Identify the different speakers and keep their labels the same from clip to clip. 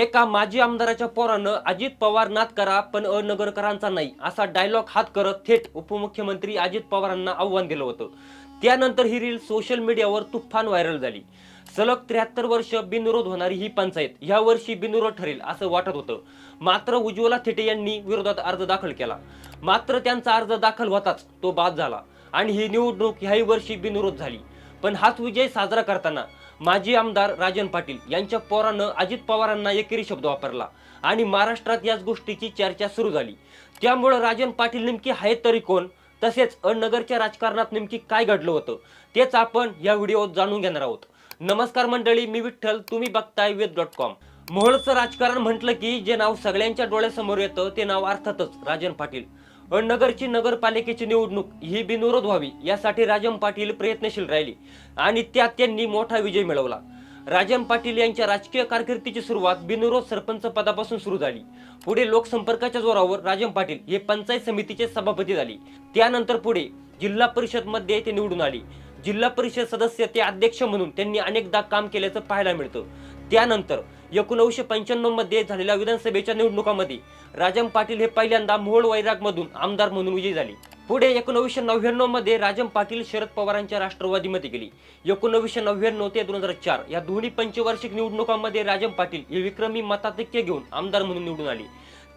Speaker 1: एका माजी आमदाराच्या पोरानं अजित पवार नाद करा पण अनगरकरांचा नाही असा डायलॉग हात करत थेट उपमुख्यमंत्री अजित पवारांना आव्हान दिलं होतं. त्यानंतर ही रील सोशल मीडियावर तुफान व्हायरल झाली. सलग त्र्याहत्तर वर्ष बिनविरोध होणारी ही पंचायत ह्या वर्षी बिनविरोध ठरेल असं वाटत होतं. मात्र उज्ज्वला थेटे यांनी विरोधात अर्ज दाखल केला. मात्र त्यांचा अर्ज दाखल होताच तो बाद झाला आणि ही निवडणूक ह्याही वर्षी बिनविरोध झाली. पण हाच विजय साजरा करताना माजी आमदार राजन पाटील यांच्या पोरानं अजित पवारांना एकेरी शब्द वापरला आणि महाराष्ट्रात याच गोष्टीची चर्चा सुरू झाली. त्यामुळं राजन पाटील नेमकी आहेत तरी कोण? तसेच अनगरच्या राजकारणात नेमकी काय घडलं होतं? तेच आपण या व्हिडिओत जाणून घेणार आहोत. नमस्कार मंडळी मी विठ्ठल तुम्ही बघताय वेद डॉट कॉम. मोहोळचं राजकारण म्हटलं की जे नाव सगळ्यांच्या डोळ्यासमोर येतं ते नाव अर्थातच राजन पाटील. नगरची नगरपालिकेची निवडणूक ही बिनविरोध व्हावी यासाठी राजन पाटील प्रयत्नशील राहिली आणि त्यात त्यांनी मोठा विजय मिळवला. राजन पाटील यांच्या राजकीय कारकिर्दीची सुरुवात बिनविरोध सरपंच पदापासून सुरू झाली. पुढे लोकसंपर्काच्या जोरावर राजन पाटील हे पंचायत समितीचे सभापती झाले. त्यानंतर पुढे जिल्हा परिषदमध्ये ते निवडून आले. जिल्हा परिषद सदस्य ते अध्यक्ष म्हणून त्यांनी अनेकदा काम केल्याचं पाहायला मिळतं. त्यानंतर एकोणीसशे पंच्याण्णवमध्ये झालेल्या विधानसभेच्या निवडणुकामध्ये राजन पाटील हे पहिल्यांदा मोहोळ वैराग मधून आमदार म्हणून विजयी झाले. पुढे एकोणीसशे नव्याण्णवमध्ये पाटील शरद पवारांच्या राष्ट्रवादीमध्ये गेली. एकोणीसशे नव्याण्णव ते दोन हजार चार या दोन्ही पंचवार्षिक निवडणुकांमध्ये राजन पाटील हे विक्रमी मताधिक्य घेऊन आमदार म्हणून निवडून आले.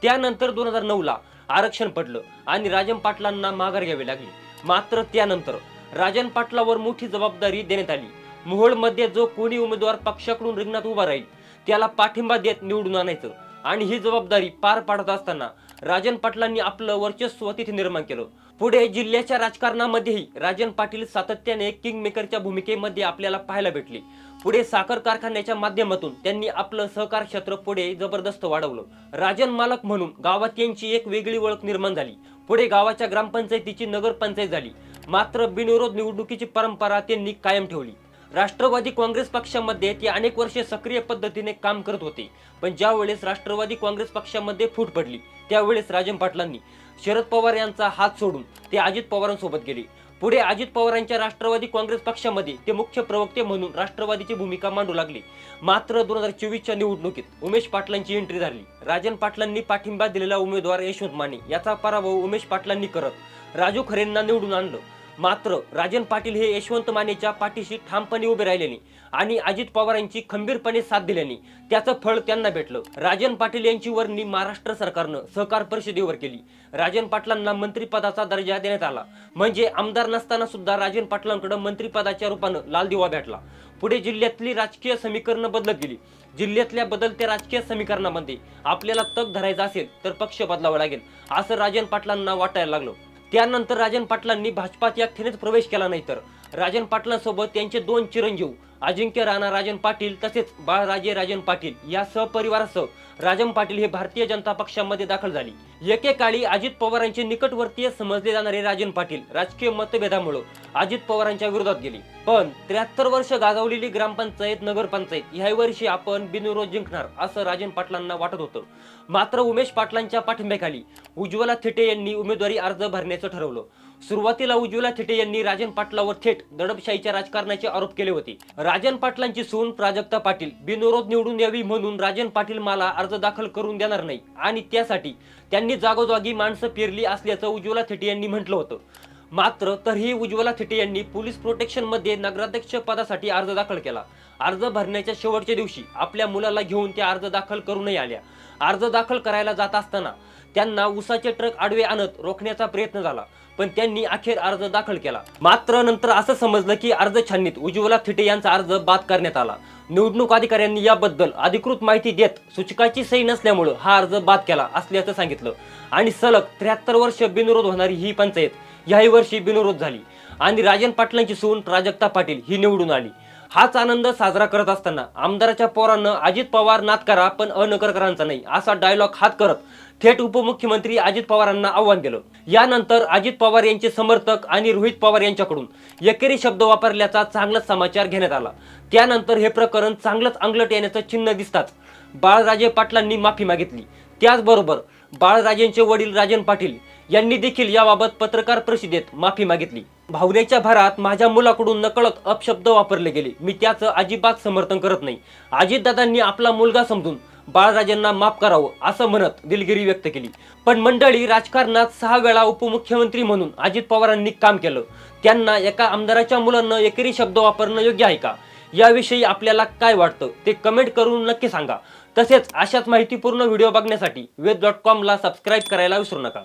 Speaker 1: त्यानंतर दोन हजार नऊ ला आरक्षण पडलं आणि राजन पाटलांना माघार घ्यावी लागली. मात्र त्यानंतर राजन पाटलावर मोठी जबाबदारी देण्यात आली. मोहोळमध्ये जो कोणी उमेदवार पक्षाकडून रिंगणात उभा राहील त्याला पाठिंबा देत निवडून आणायचं. आणि ही जबाबदारी पार पाडत असताना राजन पाटलांनी आपलं वर्चस्व तिथे निर्माण केलं. पुढे जिल्ह्याच्या राजकारणामध्येही राजन पाटील सातत्याने किंग मेकरच्या भूमिकेमध्ये आपल्याला पाहायला भेटले. पुढे साखर कारखान्याच्या माध्यमातून त्यांनी आपलं सहकार क्षेत्र पुढे जबरदस्त वाढवलं. राजन मालक म्हणून गावात यांची एक वेगळी ओळख निर्माण झाली. पुढे गावाच्या ग्रामपंचायतीची नगरपंचायत झाली. मात्र बिनविरोध निवडणुकीची परंपरा त्यांनी कायम ठेवली. राष्ट्रवादी काँग्रेस पक्षामध्ये ते अनेक वर्षे सक्रिय पद्धतीने काम करत होते. पण ज्यावेळेस राष्ट्रवादी काँग्रेस पक्षामध्ये फूट पडली त्यावेळेस राजन पाटलांनी शरद पवार यांचा हात सोडून ते अजित पवारांसोबत गेले. पुढे अजित पवारांच्या राष्ट्रवादी काँग्रेस पक्षामध्ये ते मुख्य प्रवक्ते म्हणून राष्ट्रवादीची भूमिका मांडू लागले. मात्र दोन हजार चोवीसच्या निवडणुकीत उमेश पाटलांची एंट्री झाली. राजन पाटलांनी पाठिंबा दिलेला उमेदवार यशवंत माने याचा पराभव उमेश पाटलांनी करत राजू खरेंना निवडून आणलं. मात्र राजन पाटील हे यशवंत मानेच्या पाठीशी ठामपणे उभे राहिल्याने आणि अजित पवारांची खंबीरपणे साथ दिल्याने त्याचं फळ त्यांना भेटलं. राजन पाटील यांची वर्णी महाराष्ट्र सरकारनं सहकार परिषदेवर केली. राजन पाटलांना मंत्रिपदाचा दर्जा देण्यात आला. म्हणजे आमदार नसताना सुद्धा राजन पाटलांकडे मंत्रिपदाच्या रूपानं लाल दिवा भेटला. पुढे जिल्ह्यातली राजकीय समीकरणं बदलत गेली. जिल्ह्यातल्या बदलत्या राजकीय समीकरणामध्ये आपल्याला तग धरायचा असेल तर पक्ष बदलावा लागेल असं राजन पाटलांना वाटायला लागलं. त्यानंतर राजन पाटलांनी भाजपात एकट्यानेच प्रवेश केला नाही तर. राजन पाटलांसोबत त्यांचे दोन चिरंजीव अजिंक्य राणा राजन पाटील तसेच बाळराजे राजन पाटील या सहपरिवारासह राजन पाटील हे भारतीय जनता पक्षामध्ये दाखल झाली. एकेकाळी अजित पवारांचे निकटवर्तीय समजले जाणारे राजन पाटील राजकीय मतभेदामुळे अजित पवारांच्या विरोधात गेले. पण त्र्याहत्तर वर्ष गाजवलेली ग्रामपंचायत नगरपंचायत ह्या वर्षी आपण बिनविरोध जिंकणार असं राजन पाटलांना वाटत होतं. मात्र उमेश पाटलांच्या पाठिंब्याखाली उज्ज्वला थेटे यांनी उमेदवारी अर्ज भरण्याचं ठरवलं. सुरुवातीला उज्ज्वला थेटे यांनी राजन पाटलावर थेट दडपशाहीच्या राजकारणाचे आरोप केले होते. राजन पाटलांची सून प्राजक्ता पाटील बिनविरोध निवडून यावी म्हणून राजन पाटील मला अर्ज दाखल करून देणार नाही आणि त्यासाठी त्यांनी जागोजागी माणसं पेरली असल्याचं उज्ज्वला थेटे यांनी म्हटलं होतं. मात्र तरीही उज्ज्वला थेटे यांनी पोलीस प्रोटेक्शनमध्ये नगराध्यक्ष पदासाठी अर्ज दाखल केला. अर्ज भरण्याच्या शेवटच्या दिवशी आपल्या मुलाला घेऊन त्या अर्ज दाखल करूनही आल्या. अर्ज दाखल करायला जात असताना त्यांना उसाचे ट्रक आडवे आणत रोखण्याचा प्रयत्न झाला. पण त्यांनी अखेर अर्ज दाखल केला. मात्र नंतर असं समजलं की अर्ज छाननीत उज्ज्वला थिटे यांचा अर्ज बाद करण्यात आला. निवडणूक अधिकाऱ्यांनी याबद्दल अधिकृत माहिती देत सूचकाची सही नसल्यामुळं हा अर्ज बाद केला असल्याचं सांगितलं. आणि सलग त्र्याहत्तर वर्ष बिनविरोध होणारी ही पंचायत याही वर्षी बिनविरोध झाली. आणि राजन पाटलांची सून प्राजक्ता पाटील ही निवडून आली. हाच आनंद साजरा करत असताना आमदाराच्या पोरानं अजित पवार नाद करा पण अनकरकरांचा नाही असा डायलॉग हात करत थेट उपमुख्यमंत्री अजित पवारांना आव्हान दिलं यानंतर अजित पवार यांचे समर्थक आणि रोहित पवार यांच्याकडून एकेरी शब्द वापरल्याचा चांगलाच समाचार घेण्यात आला. त्यानंतर हे प्रकरण चांगलंच अंगलट येण्याचं चिन्ह दिसताच बाळराजे पाटलांनी माफी मागितली. त्याचबरोबर बाळराजेंचे वडील राजन पाटील यांनी देखील याबाबत पत्रकार परिषदेत माफी मागितली. भावनेच्या भरात माझ्या मुलाकडून नकळत अपशब्द वापरले गेले. मी त्याचं अजिबात समर्थन करत नाही. अजितदादांनी आपला मुलगा समजून बाळराजांना माफ करावं असं म्हणत दिलगिरी व्यक्त केली. पण मंडळी राजकारणात सहा वेळा उपमुख्यमंत्री म्हणून अजित पवारांनी काम केलं. त्यांना एका आमदाराच्या मुलांना एकेरी शब्द वापरणं योग्य आहे का? याविषयी आपल्याला काय वाटतं? ते कमेंट करून नक्की सांगा. तसेच अशाच माहितीपूर्ण व्हिडिओ बघण्यासाठी वेद डॉट कॉमला सबस्क्राईब करायला विसरू नका.